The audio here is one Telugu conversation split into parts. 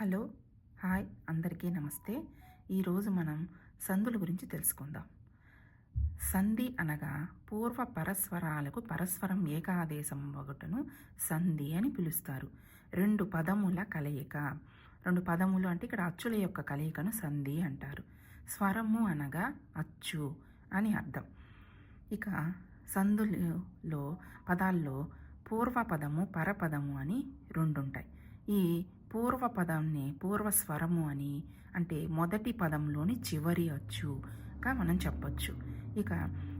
హలో హాయ్ అందరికీ నమస్తే. ఈరోజు మనం సందుల గురించి తెలుసుకుందాం. సంధి అనగా పూర్వ పరస్వరాలకు పరస్పరం ఏకాదేశం ఒకటను సంధి అని పిలుస్తారు. రెండు పదముల కలయిక. రెండు పదములు అంటే ఇక్కడ అచ్చుల యొక్క కలయికను సంధి అంటారు. స్వరము అనగా అచ్చు అని అర్థం. ఇక సందులలో పదాల్లో పూర్వపదము పరపదము అని రెండు ఈ ఈ పూర్వపదాన్ని పూర్వస్వరము అని అంటే మొదటి పదంలోని చివరి అచ్చుగా మనం చెప్పొచ్చు. ఇక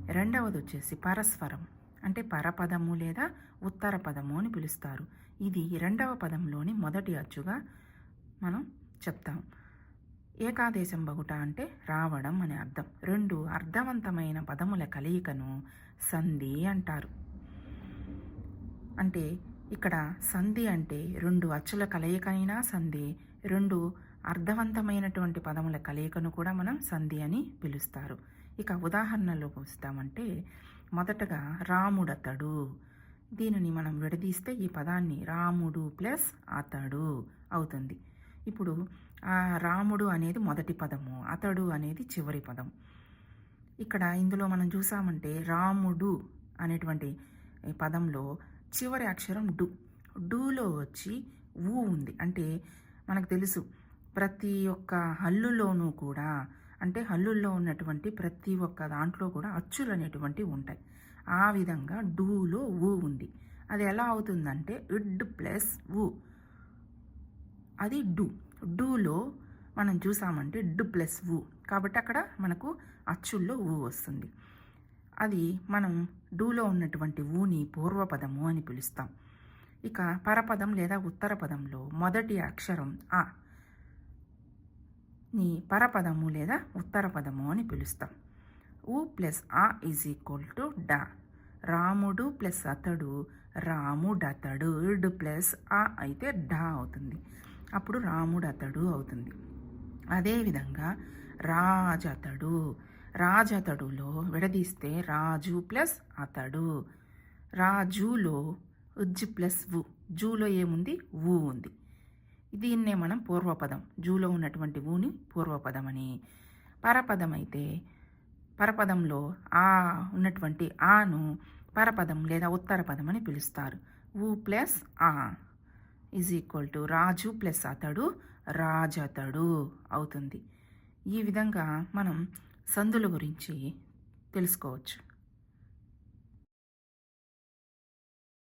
రెండవది వచ్చేసి పరస్వరం. అంటే పరపదము లేదా ఉత్తర పదము అని పిలుస్తారు. ఇది రెండవ పదంలోని మొదటి అచ్చుగా మనం చెప్తాం. ఏకాదేశం బగుట అంటే రావడం అనే అర్థం. రెండు అర్థవంతమైన పదముల కలయికను సంధి అంటారు. అంటే ఇక్కడ సంధి అంటే రెండు అచ్చుల కలయికైనా సంధి రెండు అర్థవంతమైనటువంటి పదముల కలయికను కూడా మనం సంధి అని పిలుస్తారు. ఇక ఉదాహరణలోకి వస్తామంటే మొదటగా రాముడతడు. దీనిని మనం విడదీస్తే ఈ పదాన్ని రాముడు ప్లస్ అతడు అవుతుంది. ఇప్పుడు ఆ రాముడు అనేది మొదటి పదము అతడు అనేది చివరి పదం. ఇక్కడ ఇందులో మనం చూసామంటే రాముడు అనేటువంటి పదంలో చివరి అక్షరం డు. డూలో వచ్చి ఊ ఉంది. అంటే మనకు తెలుసు ప్రతి ఒక్క హల్లులోనూ కూడా అంటే హల్లుల్లో ఉన్నటువంటి ప్రతి ఒక్క దాంట్లో కూడా అచ్చులు అనేటువంటివి ఉంటాయి. ఆ విధంగా డూలో ఊ ఉంది. అది ఎలా అవుతుందంటే ఇడ్ ప్లస్ ఊ. అది డు. డూలో మనం చూసామంటే డు ప్లస్ ఊ. కాబట్టి అక్కడ మనకు అచ్చుల్లో ఊ వస్తుంది. అది మనం డూలో ఉన్నటువంటి ఊని పూర్వపదము అని పిలుస్తాం. ఇక పరపదం లేదా ఉత్తర పదంలో మొదటి అక్షరం ఆ ని పరపదము లేదా ఉత్తర పదము అని పిలుస్తాం. ఊ ప్లస్ ఆ ఈజ్ ఈక్వల్ టు డా. రాముడు ప్లస్ అతడు రాముడతడు ఇడ్ ప్లస్ ఆ అయితే డా అవుతుంది. అప్పుడు రాముడతడు అవుతుంది. అదేవిధంగా రాజతడు రాజతడులో విడదీస్తే రాజు ప్లస్ అతడు. రాజులో ఉజ్జు ప్లస్ వు. జూలో ఏముంది? ఊ ఉంది. దీన్నే మనం పూర్వపదం. జూలో ఉన్నటువంటి ఊని పూర్వపదం అని పరపదం అయితే పరపదంలో ఆ ఉన్నటువంటి ఆను పరపదం లేదా ఉత్తర పదం అని పిలుస్తారు. ఊ ప్లస్ ఆ is equal to Raju plus అతడు రాజతడు అవుతుంది. ఈ విధంగా మనం సందుల గురించి తెలుసుకోవచ్చు.